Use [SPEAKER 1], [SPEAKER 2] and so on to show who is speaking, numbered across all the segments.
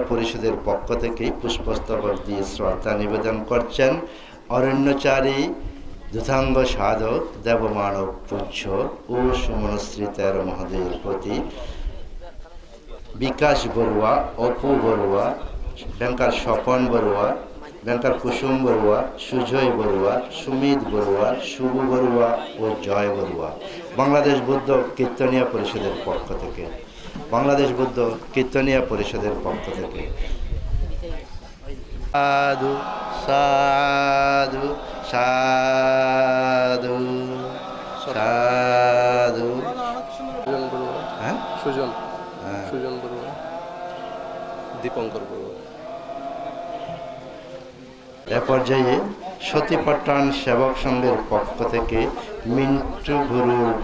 [SPEAKER 1] কীর্তনিয়া পরিষদের পক্ষ থেকে পুষ্পস্তবক দিয়ে শ্রদ্ধা নিবেদন করছেন অরণ্যচারী যথাঙ্গ সাধক দেবমানব পূজ্য ও সুমনশ্রী তের মহোদয়ের প্রতি বিকাশ বড়ুয়া, অপু বড়ুয়া, ব্যাংকার স্বপন বড়ুয়া, ব্যাংকার কুসুম বড়ুয়া, সুজয় বড়ুয়া, সুমিত বড়ুয়া, শুভ বড়ুয়া ও জয় বড়ুয়া। বাংলাদেশ বৌদ্ধ কীর্তনীয় পরিষদের পক্ষ থেকে বাংলাদেশ বৌদ্ধ কীর্তনিয়া পরিষদের পক্ষ থেকে। সাধু সাধু সাধু সাধু। হ্যাঁ?
[SPEAKER 2] সুজন।
[SPEAKER 1] হ্যাঁ।
[SPEAKER 2] সুজন বড়ুয়া দীপঙ্কর বড়ুয়া
[SPEAKER 1] এ পর্যায়ে সতীপট্টান সেবক সংঘের পক্ষ থেকে মিন্টু গুরুর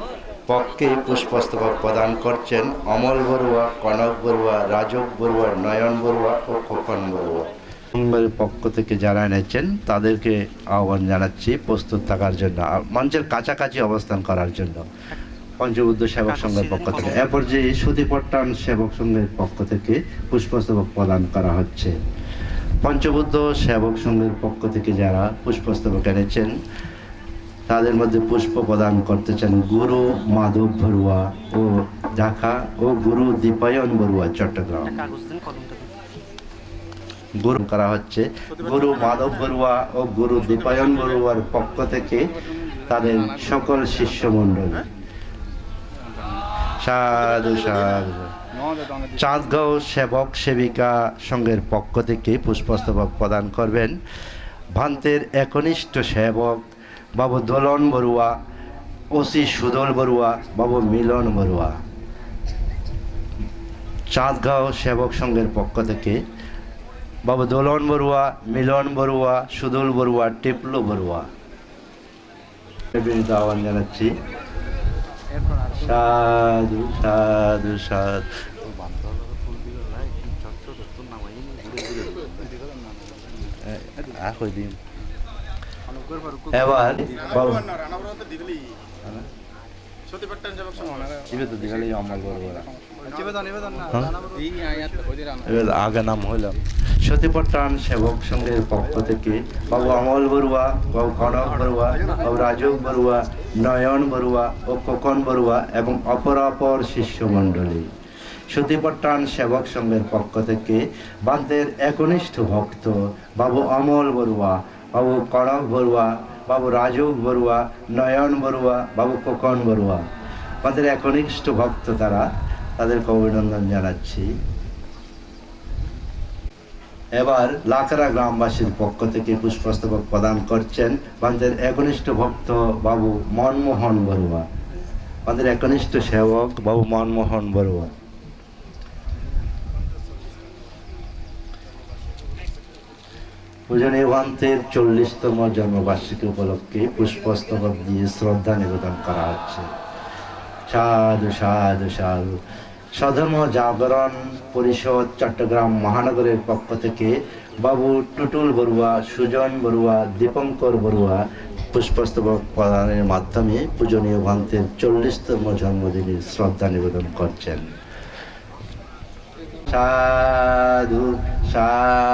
[SPEAKER 1] পক্ষে পুষ্পস্তবক প্রদান করছেন অমল বড়ুয়া কনক বড়ুয়া রাজক বড়ুয়া নয়ন বড়ুয়া ও খোকন বড়ুয়া। সংঘের পক্ষ থেকে যারা এনেছেন তাদেরকে আহ্বান জানাচ্ছি প্রস্তুত থাকার জন্য মঞ্চের কাছাকাছি অবস্থান করার জন্য। পঞ্চবুদ্ধ সেবক সংঘের পক্ষ থেকে। এ যে সুদীপট্টান সেবক সংঘের পক্ষ থেকে পুষ্পস্তবক প্রদান করা হচ্ছে। পঞ্চবুদ্ধ সেবক সংঘের পক্ষ থেকে যারা পুষ্পস্তবক এনেছেন তাদের মধ্যে পুষ্প প্রদান করতেছেন গুরু মাধব বড়ুয়া ও ঢাকা ও গুরু দীপায়ন বড়ুয়া চট্টগ্রাম। গুরু করা হচ্ছে। গুরু মাধব বড়ুয়া ও গুরু দীপায়ন বড়ুয়ার পক্ষ থেকে তাদের সকল শিষ্যমণ্ডল সাধু সাধু। চাঁদগাঁও সেবক সেবিকা সংঘের পক্ষ থেকে পুষ্পস্তবক প্রদান করবেন। ভান্তের একনিষ্ঠ সেবক বাবু দোলন বড়ুয়া, ওসি সুদল বড়ুয়া, বাবু মিলন বড়ুয়া। চাঁদগাঁও সেবক সংঘের পক্ষ থেকে বাবু দোলন বড়ুয়া, মিলন বড়ুয়া, সুদল বড়ুয়া, টিপলু বড়ুয়া। আহ্বান জানাচ্ছি। সাধু সাধু সাধু। আখই দিন আগে নাম হইলাম। সতীপট্টান সেবক সংঘের পক্ষ থেকে বাবু অমল বড়ুয়া, বাবু কনক বড়ুয়া, বাবু রাজক বড়ুয়া, নয়ন বড়ুয়া ও খোকন বড়ুয়া এবং অপর অপর শিষ্যমণ্ডলী সতীপট্টান সেবক সংঘের পক্ষ থেকে বান্তের একনিষ্ঠ ভক্ত বাবু অমল বড়ুয়া বাবু কনক বড়ুয়া, বাবু রাজক বড়ুয়া, নয়ন বড়ুয়া, বাবু খোকন বড়ুয়া। আমাদের একনিষ্ঠ ভক্ত তারা, তাদেরকে অভিনন্দন জানাচ্ছি। এবার লাকড়া গ্রামবাসীর পক্ষ থেকে পুষ্পস্তবক প্রদান করছেন আমাদের একনিষ্ঠ ভক্ত বাবু মনমোহন বড়ুয়া। আমাদের একনিষ্ঠ সেবক বাবু মনমোহন বড়ুয়া। পূজনীয় ভান্তের চল্লিশতম জন্মবার্ষিকী উপলক্ষে পুষ্পস্তবক দিয়ে শ্রদ্ধা নিবেদন করা হচ্ছে। সাধু সাধু সাধু। সধর্ম জাগরণ পরিষদ চট্টগ্রাম মহানগরের পক্ষ থেকে বাবু টুটুল বড়ুয়া, সুজন বড়ুয়া, দীপঙ্কর বড়ুয়া পুষ্পস্তবক প্রদানের মাধ্যমে পূজনীয় ভান্তের চল্লিশতম জন্মদিনের শ্রদ্ধা নিবেদন করছেন। সাধু সাধু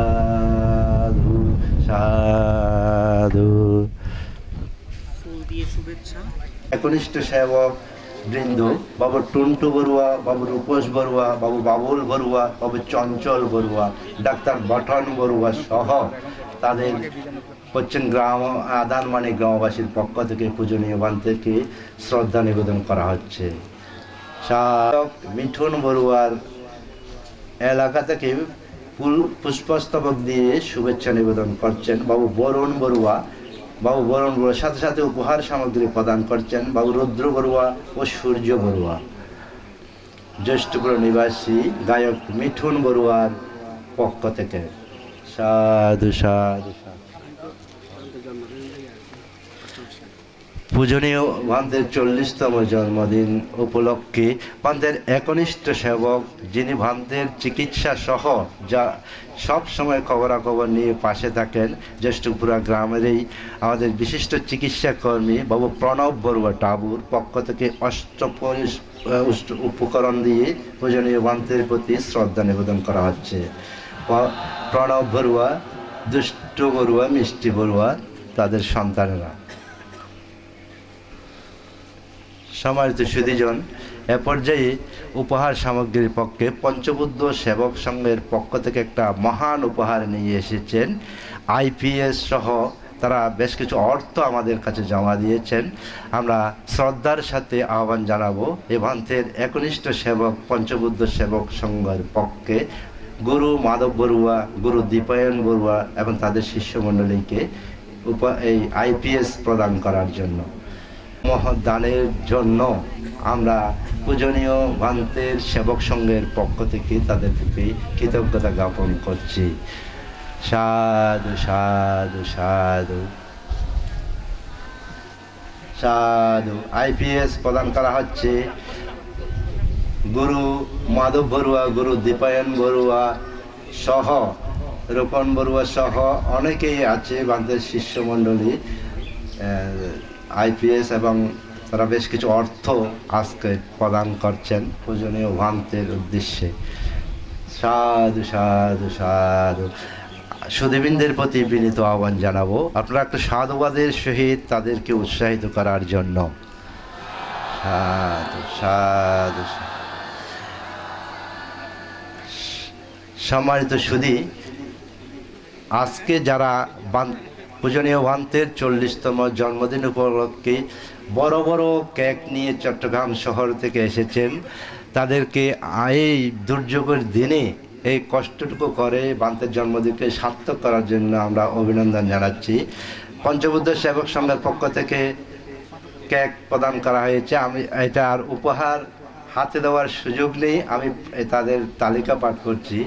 [SPEAKER 1] সাধু সাধু। একনিষ্ঠ সেবক বৃন্দ বাবু টুন্টু বড়ুয়া বাবু রূপস বড়ুয়া বাবু বাবুল বড়ুয়া বাবু চঞ্চল বড়ুয়া ডাক্তার বটন বড়ুয়া সহ তাদের পশ্চিম গ্রাম, আদানমানি গ্রামবাসীর পক্ষ থেকে পূজনীয় থেকে শ্রদ্ধা নিবেদন করা হচ্ছে। মিঠুন বড়ুয়ার এলাকা থেকে পুষ্পস্তবক দিয়ে শুভেচ্ছা নিবেদন করছেন। বাবু বরুণ বড়ুয়া, বাবু বরুণ বড়ুয়ার সাথে সাথে উপহার সামগ্রী প্রদান করছেন। বাবু রুদ্র বড়ুয়া ও সূর্য বড়ুয়া। জ্যেষ্ঠপুর নিবাসী গায়ক মিঠুন বড়ুয়ার পক্ষ থেকে। সাধু সাধু সাধু। পূজনীয় ভান্তের চল্লিশতম জন্মদিন উপলক্ষে ভান্তের একনিষ্ঠ সেবক, যিনি ভান্তের চিকিৎসা সহ যা সব সময় খবরাখবর নিয়ে পাশে থাকেন, জ্যেষ্ঠপুরা গ্রামেরই আমাদের বিশিষ্ট চিকিৎসা কর্মী বাবু প্রণব বড়ুয়া টাবুর পক্ষ থেকে অষ্টপরিস উষ্ট- উপকরণ দিয়ে পূজনীয় ভান্তের প্রতি শ্রদ্ধা নিবেদন করা হচ্ছে। প্রণব বড়ুয়া, দুষ্ট বড়ুয়া, মিষ্টি বড়ুয়া, তাদের সন্তানেরা। সমাহিত সুদীজন এ পর্যায়ে উপহার সামগ্রীর পক্ষে পঞ্চবুদ্ধ সেবক সংঘের পক্ষ থেকে একটা মহান উপহার নিয়ে এসেছেন। আইপিএস সহ তারা বেশ কিছু অর্থ আমাদের কাছে জমা দিয়েছেন। আমরা শ্রদ্ধার সাথে আহ্বান জানাব এ ভান্তের একনিষ্ঠ সেবক, পঞ্চবুদ্ধ সেবক সংঘের পক্ষে গুরু মাধব বড়ুয়া, গুরু দীপায়ন বড়ুয়া এবং তাদের শিষ্যমণ্ডলীকে উপা এই আইপিএস প্রদান করার জন্য। মহদানের জন্য আমরা পূজনীয় ভান্তের সেবক সংঘের পক্ষ থেকে তাদের প্রতি কৃতজ্ঞতা জ্ঞাপন করছি। সাধু সাধু সাধু। সাধু আইপিএস প্রদান করা হচ্ছে। গুরু মাধব বড়ুয়া, গুরু দীপায়ন বড়ুয়া সহ, রূপন বড়ুয়া সহ অনেকেই আছে বান্ধের শিষ্যমণ্ডলী আইপিএস এবং তারা বেশ কিছু অর্থ আজকে প্রদান করছেন পূজনীয় ভান্তের উদ্দেশ্যে। সাধু সাধু সাধু। সুদীবিনদের প্রতি বিনীত আহ্বান জানাব। আপনারা একটা সাধুবাদের সহিত তাদেরকে উৎসাহিত করার জন্য। সাধু সাধু সাধু। সম্মানিত সুদী আজকে যারা বান- পূজনীয় ভান্তের চল্লিশতম জন্মদিন উপলক্ষে বড় বড় কেক নিয়ে চট্টগ্রাম শহর থেকে এসেছেন। তাদেরকে এই দুর্যোগের দিনে এই কষ্টটুকু করে বান্তের জন্মদিনকে সার্থক করার জন্য আমরা অভিনন্দন জানাচ্ছি। পঞ্চবুদ্ধ সেবক সংঘের পক্ষ থেকে কেক প্রদান করা হয়েছে। আমি এটা আর উপহার হাতে দেওয়ার সুযোগ নেই। আমি তাদের তালিকা পাঠ করছি।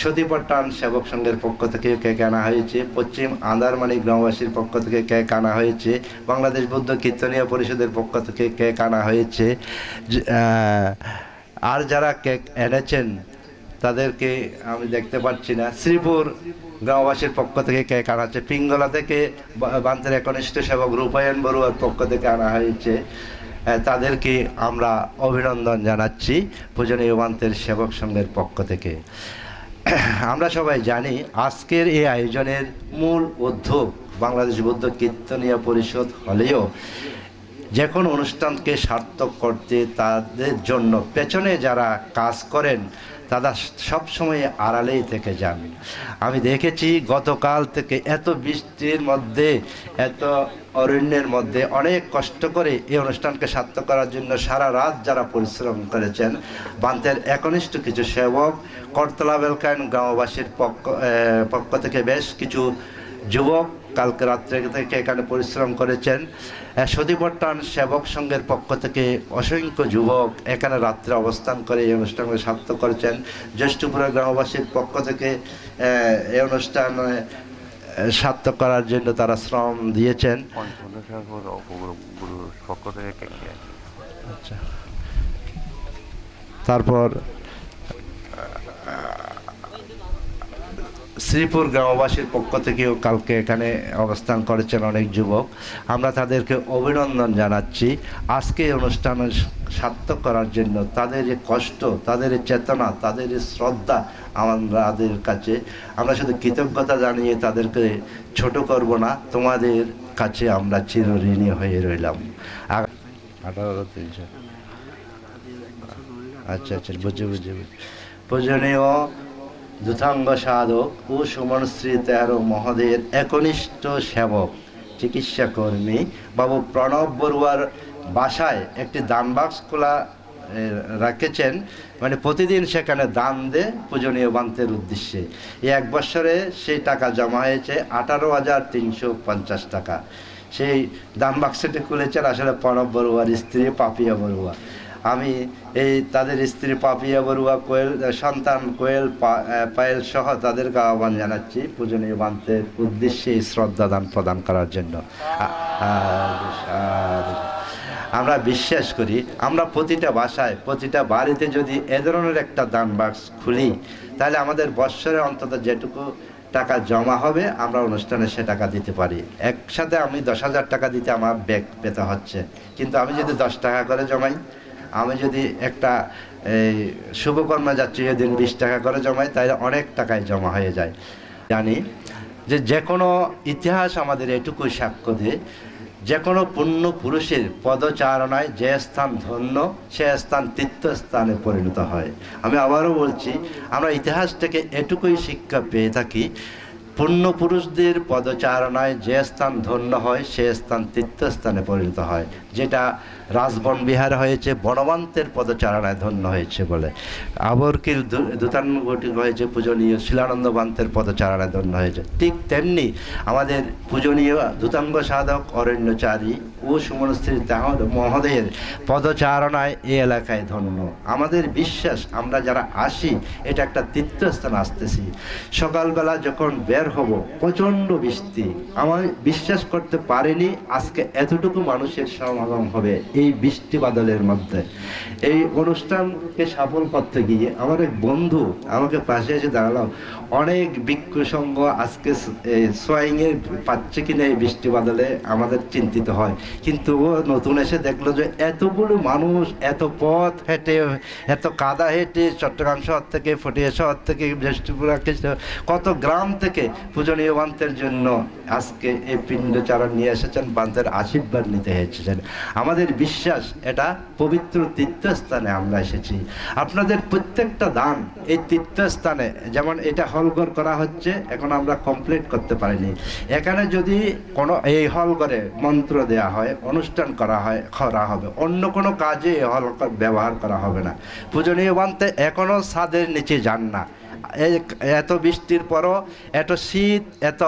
[SPEAKER 1] সতীপট্টান সেবক সংঘের পক্ষ থেকে কেক আনা হয়েছে? পশ্চিম আন্দারমানি গ্রামবাসীর পক্ষ থেকে কেক আনা হয়েছে? বাংলাদেশ বৌদ্ধ কীর্তনীয় পরিষদের পক্ষ থেকে কেক আনা হয়েছে? আর যারা কেক এনেছেন, তাদেরকে আমি দেখতে পাচ্ছি না। শ্রীপুর গ্রামবাসীর পক্ষ থেকে কেক আনা হচ্ছে পিঙ্গলা থেকে বান্তের একনিষ্ঠ সেবক রূপায়ণ বড়ুয়ার পক্ষ থেকে আনা হয়েছে। তাদেরকে আমরা অভিনন্দন জানাচ্ছি। পূজনীয় বান্তের সেবক সংঘের পক্ষ থেকে। আমরা সবাই জানি আজকের এই আয়োজনের মূল উদ্যোগ বাংলাদেশ বৌদ্ধ কীর্তনীয় পরিষদ হলেও যে কোনো অনুষ্ঠানকে সার্থক করতে তাদের জন্য পেছনে যারা কাজ করেন তারা সবসময় আড়ালেই থেকে যান। আমি দেখেছি গতকাল থেকে এত বৃষ্টির মধ্যে, এত অরণ্যের মধ্যে অনেক কষ্ট করে এই অনুষ্ঠানকে সার্থক করার জন্য সারা রাত যারা পরিশ্রম করেছেন, বান্তের একনিষ্ঠ কিছু সেবক, করতলা বেলকায়ন গ্রামবাসীর পক্ষ পক্ষ থেকে বেশ কিছু যুবক কালকে রাত্রে থেকে এখানে পরিশ্রম করেছেন। সতীপট্টান সেবক সংঘের পক্ষ থেকে অসংখ্য যুবক এখানে রাত্রে অবস্থান করে এই অনুষ্ঠানকে সার্থক করেছেন। জ্যেষ্ঠপুরা গ্রামবাসীর পক্ষ থেকে এই অনুষ্ঠান আহ, সার্থক করার জন্য তারা শ্রম দিয়েছেন। আচ্ছা। তারপর শ্রীপুর গ্রামবাসীর পক্ষ থেকেও কালকে এখানে অবস্থান করেছেন অনেক যুবক। আমরা তাদেরকে অভিনন্দন জানাচ্ছি। আজকে অনুষ্ঠান সার্থক করার জন্য তাদের যে কষ্ট, তাদের চেতনা, তাদের শ্রদ্ধা আমাদের কাছে, আমরা শুধু কৃতজ্ঞতা জানিয়ে তাদেরকে ছোট করব না, তোমাদের কাছে আমরা চিরঋণী হয়ে রইলাম। আঠারো তিনশো আচ্ছা আচ্ছা বুঝে বুঝে বুঝে। পূজনীয় দুথাঙ্গ সাধক ও সুমন শ্রী তেরো মহোদয়ের একনিষ্ঠ সেবক চিকিৎসা কর্মী বাবু প্রণব বড়ুয়ার বাসায় একটি দান বাক্স খোলা রেখেছেন। মানে প্রতিদিন সেখানে দান দে পূজনীয় বান্তের উদ্দেশ্যে। এই এক বছরে সেই টাকা জমা হয়েছে আঠারো হাজার তিনশো পঞ্চাশ টাকা। সেই দান বাক্সটি খুলেছেন আসলে প্রণব বড়ুয়ার স্ত্রী পাপিয়া বড়ুয়া। আমি এই তাদের স্ত্রী পাপিয়া বড়ুয়া কোয়েল সন্তান কোয়েল পায়েল সহ তাদেরকে আহ্বান জানাচ্ছি পূজনীয় বান্তের উদ্দেশ্যে এই শ্রদ্ধা দান প্রদান করার জন্য। আমরা বিশ্বাস করি, আমরা প্রতিটা বাসায়, প্রতিটা বাড়িতে যদি এ ধরনের একটা দান বাক্স খুলি, তাহলে আমাদের বৎসরে অন্তত যেটুকু টাকা জমা হবে, আমরা অনুষ্ঠানে সে টাকা দিতে পারি একসাথে আমি দশ হাজার টাকা দিতে আমার ব্যাগ পেতে হচ্ছে কিন্তু আমি যদি দশ টাকা করে জমাই আমি যদি একটা, এই শুভকর্মে যাচ্ছি এদিন বিশ টাকা করে জমাই, তাহলে অনেক টাকায় জমা হয়ে যায়। জানি যে যে কোনো ইতিহাস আমাদের এটুকুই সাক্ষ্য দিয়ে যে কোনো পুণ্য পুরুষের পদচারণায় যে স্থান ধন্য, সে স্থান তীর্থস্থানে পরিণত হয়। আমি আবারও বলছি, আমরা ইতিহাস থেকে এটুকুই শিক্ষা পেয়ে থাকি পুণ্য পুরুষদের পদচারণায় যে স্থান ধন্য হয়, সে স্থান তীর্থস্থানে পরিণত হয়। যেটা রাজবন বিহার হয়েছে, বনবন্তের পদচারণায় ধন্য হয়েছে বলে। আবরকির দূতাঙ্গটি হয়েছে, পূজনীয় শিলানন্দ বান্তের পদচারণায় ধন্য হয়েছে। ঠিক তেমনি আমাদের পূজনীয় দূতাঙ্গ সাধক অরণ্যচারী ও সুমনশ্রী মহোদয়ের পদচারণায় এই এলাকায় ধন্য। আমাদের বিশ্বাস, আমরা যারা আসি, এটা একটা তীর্থস্থান আসতেছি। সকালবেলা যখন বের হব। প্রচণ্ড বৃষ্টি। আমার বিশ্বাস করতে পারিনি আজকে এতটুকু মানুষের সমাগম হবে এই বৃষ্টি বাদলের মধ্যে। এই অনুষ্ঠানকে সফল করতে গিয়ে আমার এক বন্ধু আমাকে পাশে এসে দাঁড়াল। অনেক ভিক্ষু সংঘ আজকে সোয়াইং এ পাচ্ছে কিনা এই বৃষ্টি বাদলে আমাদের চিন্তিত হয়। কিন্তু ও নতুন এসে দেখল যে এতগুলো মানুষ এত পথ হেঁটে, এত কাদা হেঁটে চট্টগ্রাম শহর থেকে, ফটিয়া শহর থেকে বৃষ্টিপুরা কত গ্রাম থেকে পূজনীয় বান্তের জন্য আজকে এই পিণ্ডচারণ নিয়ে এসেছেন, বান্তের আশীর্বাদ নিতে এসেছেন। আমাদের বিশ্বাস, এটা পবিত্র তীর্থস্থানে আমরা এসেছি। আপনাদের প্রত্যেকটা দান এই তীর্থস্থানে, যেমন এটা হলঘর করা হচ্ছে, এখন আমরা কমপ্লিট করতে পারিনি। এখানে যদি কোনো, এই হলঘরে মন্ত্র দেয়া হয়, অনুষ্ঠান করা হয়, করা হবে, অন্য কোনো কাজে এই হলঘর ব্যবহার করা হবে না। পূজনীয় বান্তে এখনও ছাদের নিচে যান না। এত বৃষ্টির পরও, এত শীত, এত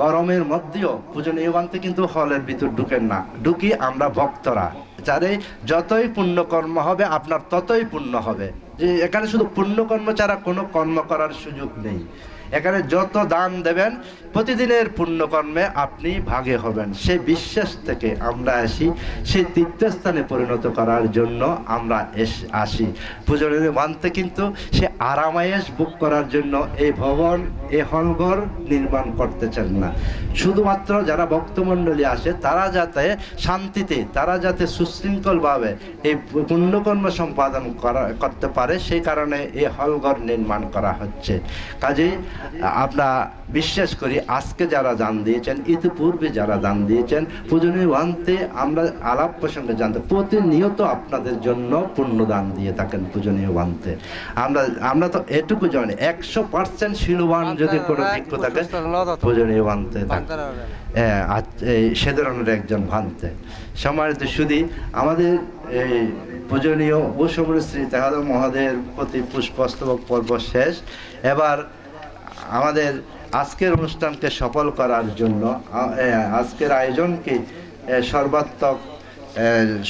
[SPEAKER 1] গরমের মধ্যেও পূজনীয় বান্তে কিন্তু হলের ভিতর ঢুকেন না। ঢুকি আমরা ভক্তরা যারে যতই পুণ্যকর্ম হবে, আপনার ততই পুণ্য হবে। যে এখানে শুধু পুণ্যকর্ম ছাড়া কোনো কর্ম করার সুযোগ নেই। এখানে যত দান দেবেন, প্রতিদিনের পুণ্যকর্মে আপনি ভাগে হবেন। সে বিশ্বাস থেকে আমরা আসি সেই তীর্থস্থানে পরিণত করার জন্য আমরা এস, আসি। পূজনীয় মানতে কিন্তু সে আরামায়েশ বুক করার জন্য এই ভবন, এ হলঘর নির্মাণ করতে চান না। শুধুমাত্র যারা ভক্তমণ্ডলী আসে, তারা যাতে শান্তিতে, তারা যাতে সুশৃঙ্খলভাবে এই পুণ্যকর্ম সম্পাদন করা, করতে পারে, সেই কারণে এই হলঘর নির্মাণ করা হচ্ছে। কাজেই আমরা বিশ্বাস করি আজকে যারা দান দিয়েছেন ইতিপূর্বে যারা দান দিয়েছেন পূজনীয় আনতে আমরা আলাপ প্রসঙ্গে জানতে প্রতিনিয়ত আপনাদের জন্য পূর্ণ দান দিয়ে থাকেন পূজনীয় বানতে আমরা আমরা তো এটুকু জানি একশো পার্সেন্ট শিলবান যদি কোনো ভিক্ষু থাকে পূজনীয় থাকে। এই সে ধরনের একজন ভান্তে। সম্মানিত শুধু আমাদের এই পূজনীয় উপসমর শ্রী তেহাদ মহাদেবের প্রতি পুষ্পস্তবক পর্ব শেষ। এবার আমাদের আজকের অনুষ্ঠানকে সফল করার জন্য আজকের আয়োজনকে সর্বাত্মক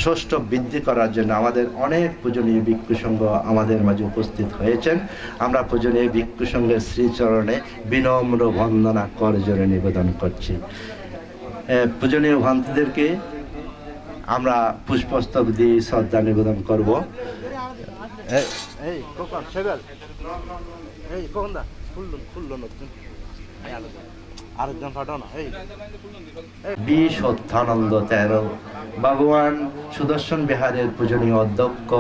[SPEAKER 1] ষষ্ঠ বৃদ্ধি করার জন্য আমাদের অনেক পূজনীয় ভিক্ষু সংঘ আমাদের মাঝে উপস্থিত হয়েছেন। আমরা পূজনীয় ভিক্ষু সংঘের শ্রীচরণে বিনম্র বন্দনা করজোরে নিবেদন করছি। পূজনীয় ভান্তিদেরকে আমরা পুষ্পস্তক দিয়ে শ্রদ্ধা নিবেদন করব। এই সেবেল এই কখন দা। খুললো খুললো নতুন আরেকজন ফাটাও না, এই। বি সত্যানন্দ তেরো। ভগবান সুদর্শন বিহারের পূজনীয় অধ্যক্ষ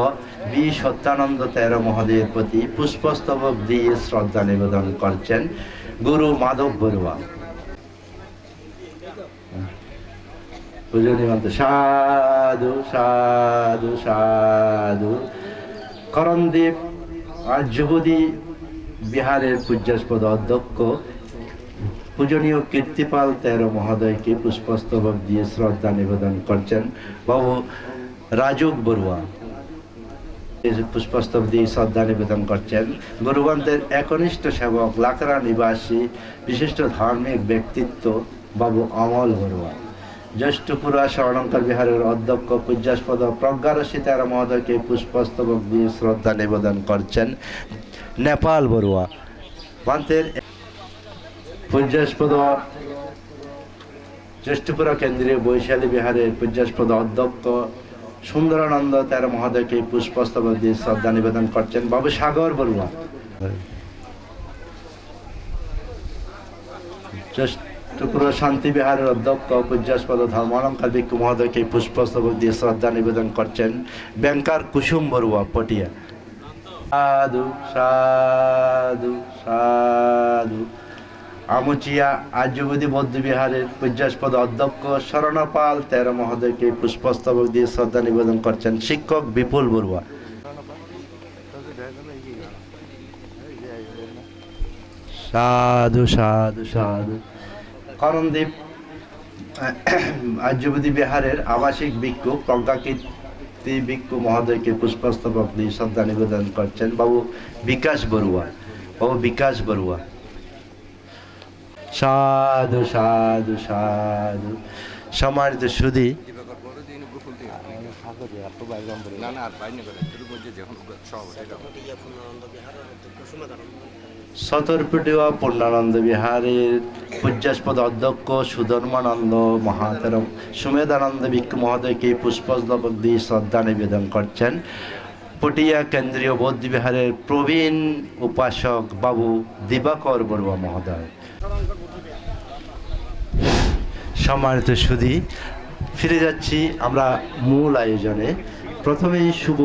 [SPEAKER 1] বি সত্যানন্দ তেরো মহোদয়ের প্রতি পুষ্পস্তবক দিয়ে শ্রদ্ধা নিবেদন করছেন গুরু মাধব বড়ুয়া। পূজনীয় সাধু সাধু সাধু। করণদ্বীপ আর যুবদী বিহারের পূজ্যাস্পদ অধ্যক্ষ, পূজনীয় কীর্তিপাল তেরো মহোদয়কে পুষ্পস্তবক দিয়ে শ্রদ্ধা নিবেদন করছেন বাবু রাজুক বড়ুয়া। পুষ্পস্তব দিয়ে শ্রদ্ধা নিবেদন করছেন গুরুবন্তের একনিষ্ঠ সেবক, লাকড়া নিবাসী, বিশিষ্ট ধার্মিক ব্যক্তিত্ব বাবু অমল বড়ুয়া। জ্যেষ্ঠপুরা স্বর্ণঙ্কর বিহারের অধ্যক্ষ, পূজ্যাস্পদ প্রজ্ঞারসী তেরা মহোদয়কে পুষ্পস্তবক দিয়ে শ্রদ্ধা নিবেদন করছেন। নেপাল বড়ুয়া। পান্তের পূজ্যাস্পদ জ্যেষ্ঠপুরা কেন্দ্রীয় বৈশালী বিহারের পূজ্যাস্পদ অধ্যক্ষ সুন্দরানন্দ তেরা মহোদয়কে পুষ্পস্তবক দিয়ে শ্রদ্ধা নিবেদন করছেন বাবু সাগর বড়ুয়া। জ্যেষ্ঠপুরা শান্তি বিহারের অধ্যক্ষ পূজ্যাস্পদ ধর্মালঙ্কার ভিক্ষু মহোদয়কে পুষ্পস্তবক দিয়ে শ্রদ্ধা নিবেদন করছেন ব্যাংকার কুসুম বড়ুয়া, পটিয়া। সাধু সাধু সাধু। আমুচিয়া আর্যবদী বৌদ্ধ বিহারের পূজ্যাস্পদ অধ্যক্ষ শরণপাল তেরো মহোদয়কে পুষ্পস্তবক দিয়ে শ্রদ্ধা নিবেদন করছেন শিক্ষক বিপুল বড়ুয়া। সাধু সাধু সাধু। করণদ্বীপ আর্যবদী বিহারের আবাসিক ভিক্ষু প্রজ্ঞাকীর্তি ভিক্ষু মহোদয়কে পুষ্পস্তবক আপনি শ্রদ্ধা নিবেদন করছেন বাবু বিকাশ বড়ুয়া। বাবু বিকাশ বড়ুয়া। সাধু সাধু সাধু। সম্মানিত সুদী
[SPEAKER 2] না না আর বাইরে করে শুরু করছে যখন সব
[SPEAKER 3] পূর্ণানন্দ বিহারের অধ্যক্ষ সুমেধানন্দ
[SPEAKER 1] সতর্পিটিয়া পূর্ণানন্দ বিহারের পূজ্যাস্পদ অধ্যক্ষ সুধর্মানন্দ মহাতেরম সুমেদানন্দ ভিক্ষু মহোদয়কে পুষ্পস্তবক দিয়ে শ্রদ্ধা নিবেদন করছেন। পটিয়া কেন্দ্রীয় বৌদ্ধ বিহারের প্রবীণ উপাসক বাবু দিবাকর বড়ুয়া মহোদয়। সম্মানিত সুধী ফিরে যাচ্ছি আমরা মূল আয়োজনে। প্রথমেই শুভ